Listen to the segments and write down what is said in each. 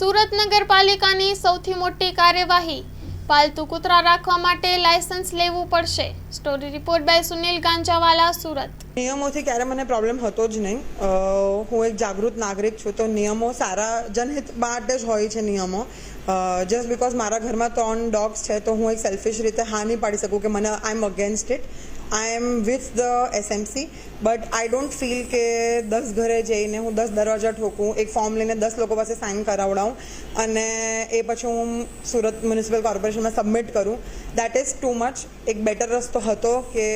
સુરત નગરપાલિકાની સૌથી મોટી કાર્યવાહી, પાલતુ કૂતરા રાખવા માટે લાયસન્સ લેવું પડશે. Story report by Sunil Ganjawala, Surat. નિયમોથી ક્યારે મને પ્રોબ્લેમ હતો જ નહીં. હું એક જાગૃત નાગરિક છું, તો નિયમો સારા જનહિત માટે જ હોય છે નિયમો. જસ્ટ બિકોઝ મારા ઘરમાં ત્રણ ડોગ્સ છે, તો હું એક સેલ્ફિશ રીતે હા નહીં પાડી શકું કે મને I am against it I am with the SMC but I don't feel કે દસ ઘરે જઈને હું દસ દરવાજા ઠોકું એક ફોર્મ લઈને દસ લોકો પાસે સાઇન કરાવડાવું અને એ પછી હું સુરત મ્યુનિસિપલ કોર્પોરેશનમાં સબમિટ કરું દેટ ઇઝ ટુ મચ એક બેટર રસ્તો હતો કે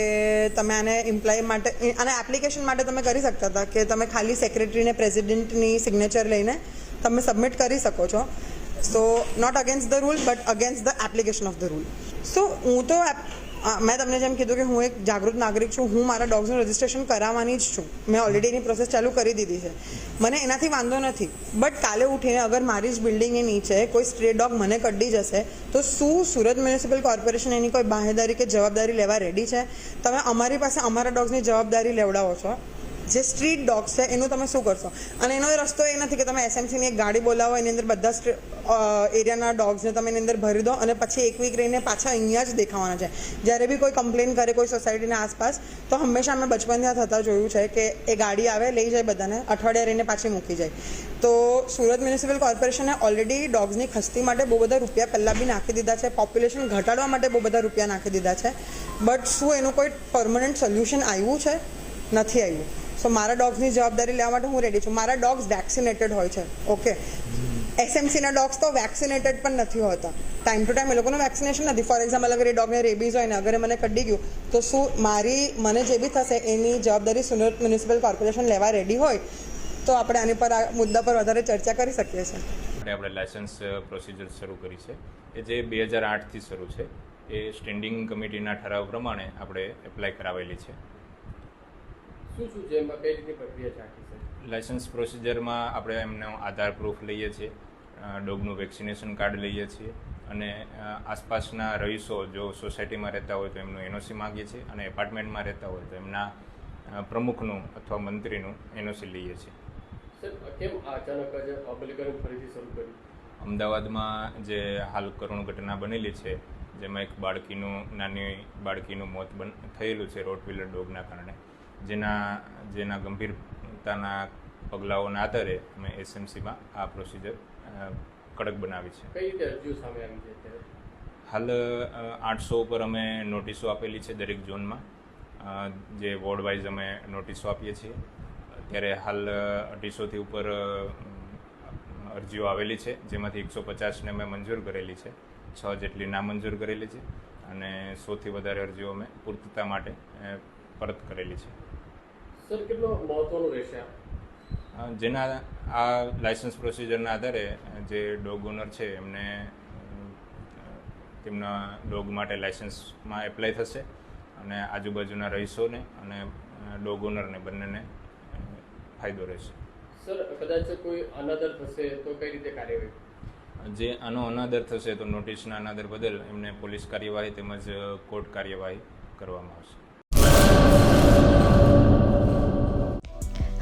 તમે આને ઇમ્પ્લાય માટે આને એપ્લિકેશન માટે તમે કરી શકતા હતા કે તમે ખાલી સેક્રેટરીને પ્રેસિડેન્ટની સિગ્નેચર લઈને તમે સબમિટ કરી શકો છો so not against the rule but against the application of the rule so હું તો મેં તમને જેમ કીધું કે હું એક જાગૃત નાગરિક છું, હું મારા ડોગ્સનું રજિસ્ટ્રેશન કરાવવાની જ છું. મેં ઓલરેડી એની પ્રોસેસ ચાલુ કરી દીધી છે. મને એનાથી વાંધો નથી. બટ કાલે ઉઠીને અગર મારી જ બિલ્ડિંગની નીચે કોઈ સ્ટ્રે ડોગ મને કડી જશે, તો શું સુરત મ્યુનિસિપલ કોર્પોરેશન એની કોઈ બાહેદારી કે જવાબદારી લેવા રેડી છે? તમે અમારી પાસે અમારા ડોગ્સની જવાબદારી લેવડાવો છો. જે સ્ટ્રીટ ડોગ્સ છે, એનું તમે શું કરશો? અને એનો રસ્તો એ નથી કે તમે એસએમસીની એક ગાડી બોલાવો, એની અંદર બધા એરિયાના ડોગ્સને તમે એની અંદર ભરી દો અને પછી એક વીક રહીને પાછા અહીંયા જ દેખાવાના છે. જ્યારે બી કોઈ કમ્પ્લેન કરે કોઈ સોસાયટીના આસપાસ, તો હંમેશા અમે બચપનથી થતા જોયું છે કે એ ગાડી આવે, લઈ જાય બધાને, અઠવાડિયા રહીને પાછી મૂકી જાય. તો સુરત મ્યુનિસિપલ કોર્પોરેશને ઓલરેડી ડોગ્સની ખસ્તી માટે બહુ બધા રૂપિયા પહેલાં બી નાખી દીધા છે. પોપ્યુલેશન ઘટાડવા માટે બહુ બધા રૂપિયા નાખી દીધા છે. બટ શું એનું કોઈ પરમનન્ટ સોલ્યુશન આવ્યું છે? નથી આવ્યું. સો મારા ડોગ્સની જવાબદારી લેવા માટે હું રેડી છું. મારા ડોગ્સ વેક્સિનેટેડ હોય છે. ઓકે એસએમસીના ડોગ્સ તો વેક્સિનેટેડ પણ નથી હોતા. ટાઈમ ટુ ટાઈમ એ લોકોનું વેક્સિનેશન નથી. ફોર એક્ઝામ્પલ અગર એ ડોગને રેબીઝ હોય ને, અગર મને કડી ગયું, તો શું મારી, મને જે બી થશે, એની જવાબદારી સુરત મ્યુનિસિપલ કોર્પોરેશન લેવા રેડી હોય, તો આપણે આની પર આ મુદ્દા પર વધારે ચર્ચા કરી શકીએ છીએ. આપણે લાયસન્સ પ્રોસિજર શરૂ કરી છે. એ જે બે હજાર આઠથી શરૂ છે, એ સ્ટેન્ડિંગ કમિટીના ઠરાવ પ્રમાણે આપણે એપ્લાય કરાવેલી છે. શું શું છે? એમાં કઈ રીતની પ્રક્રિયા છે? લાયસન્સ પ્રોસિજરમાં આપણે એમનો આધાર પ્રૂફ લઈએ છીએ. ડોગનું વેક્સિનેશન કાર્ડ લઈએ છીએ. અને આસપાસના રહીશો જો સોસાયટીમાં રહેતા હોય તો એમનું એનઓસી માગીએ છીએ અને એપાર્ટમેન્ટમાં રહેતા હોય તો એમના પ્રમુખનું અથવા મંત્રીનું એનઓસી લઈએ છીએ. સર કેમ અચાનક જ અમલીકરણ ફરીથી શરૂ કર્યું? અમદાવાદમાં જે હાલ કરુણ ઘટના બનેલી છે જેમાં એક બાળકીનું નાની બાળકીનું મોત બન થયેલું છે રોટવીલર ડોગના કારણે. જેના જેના ગંભીરતાના પગલાઓના આધારે અમે એસએમસીમાં આ પ્રોસિજર કડક બનાવી છે. કઈ રીતે અરજીઓ સામે આવી છે હાલ આઠસો ઉપર અમે નોટિસો આપેલી છે દરેક ઝોનમાં. જે વોર્ડ વાઇઝ અમે નોટિસો આપીએ છીએ. અત્યારે હાલ અઢીસોથી ઉપર અરજીઓ આવેલી છે જેમાંથી એકસો પચાસને અમે મંજૂર કરેલી છે. છ જેટલી નામંજૂર કરેલી છે. અને સોથી વધારે અરજીઓ અમે પૂર્તતા માટે પરત કરેલી છે. સર કેટલો મહત્વનું રહેશે જેના આ લાયસન્સ પ્રોસિજરના આધારે જે ડોગ ઓનર છે એમને તેમના ડોગ માટે લાયસન્સમાં એપ્લાય થશે અને આજુબાજુના રહીશોને અને ડોગ ઓનરને બંનેને ફાયદો રહેશે. સર કદાચ કોઈ અનાદર થશે તો કઈ રીતે કાર્યવાહી? જે આનો અનાદર થશે તો નોટિસના અનાદર બદલ એમને પોલીસ કાર્યવાહી તેમજ કોર્ટ કાર્યવાહી કરવામાં આવશે.